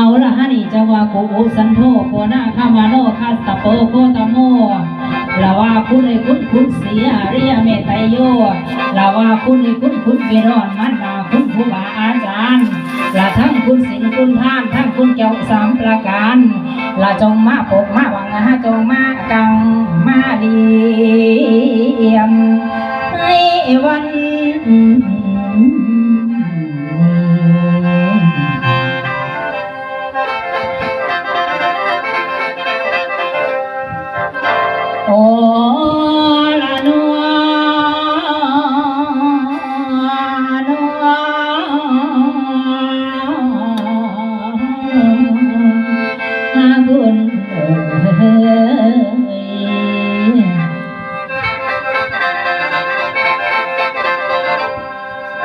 เอาละฮะนี่จะว่าโกอุสันโธโกนาคามาโนคาสตะโปโกตโมละว่าคุณเลยคุณคุณเสียริยเมตไตโยละว่าคุณเลยคุณคุณวิรอนมันดาคุณผู้บาอาจารย์ละทั้งคุณศีลคุณท่านทั้งคุณเจ้าสามประการละจงมาปกมาหวังนะฮะจงมากังมาดี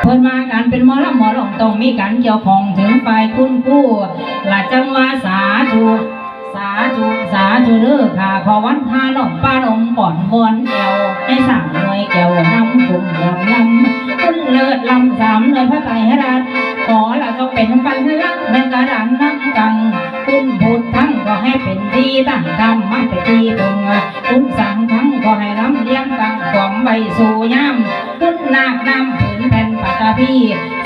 พิ่นมากันเป็นหมอลำหมอลองต้องมีการเกี่ยวของถึงฝ่ายคุณกู้หละจังว่าสาธุ สาธุเด้อค่ะขอวันพาน้องป้าน้องก่อนบอนแก้วให้สั่งหน่วยแก้วน้ำกุ่มลำลำคุณเลิศลำสามหน่วยพระไตรรัตน์ขอละก็เป็นปันลักเป็นกระดังน้ำกังคุณพูดทั้งก็ให้เป็นดีตั้งทำมันไปดีตรงคุณสั่งทั้งก็ให้น้ำเลี้ยงกังความใบสู่ย่ำคุณนาคน้ำผืนแผ่นปัตตพี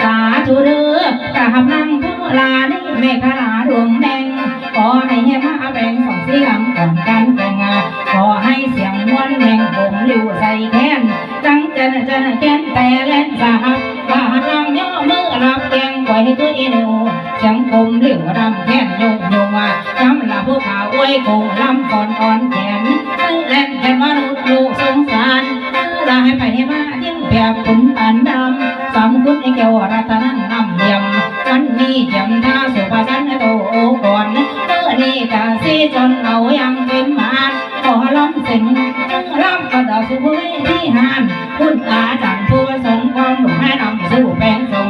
สาธุเด้อกะหำนั่งผู้ลานี่เมฆลาดวงแดงขอให้เฮมาแบ่งสองเสียงก่อนกันแต่งงานขอให้เสียงมวนแห่งผมลิวใส่แค้นจังจะนะจะนะแค้นแต่เล่นสาหับว่าหันำย่อมือรับแกงปล่อยให้ตัวเองวเสียงผมลิวรำแค้นโยกโยงว่าย้ำละผู้ขาวอวยคงลำก่อนอ่อนแขนซึ่งเล่นแค่มนุษย์ลูกสงสารลาให้ไปให้มาทิ้งเปียกขุนปันดำสำคุณไอ้แก้วรัตนังน้ำเยี่ยมวันนี้เจียมท่า นเอายังเป็นมารขอล้ำสิงล้ำก็ดอกสุบุยที่หานคุณอาจารย์ผู้ประสงค์ความหนุ่มให้นำสู่แปลงทรง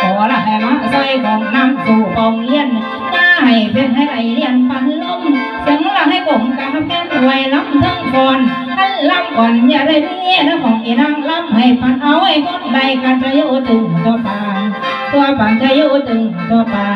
ขอละให้มาใส่ของนำสู่กองเลี้ยนถ้าให้เป็นให้ไหลเลียนปันลมเสียงละให้กลมกาแก้ไว้ล้ำทั้งก่อนท่านล้ำก่อนอย่าได้เมียนะของอีนางล้ำให้ปันเอาไอ้คนใดกันจะโยตึงตัวปาตัวปางจะโยตึงตัวปา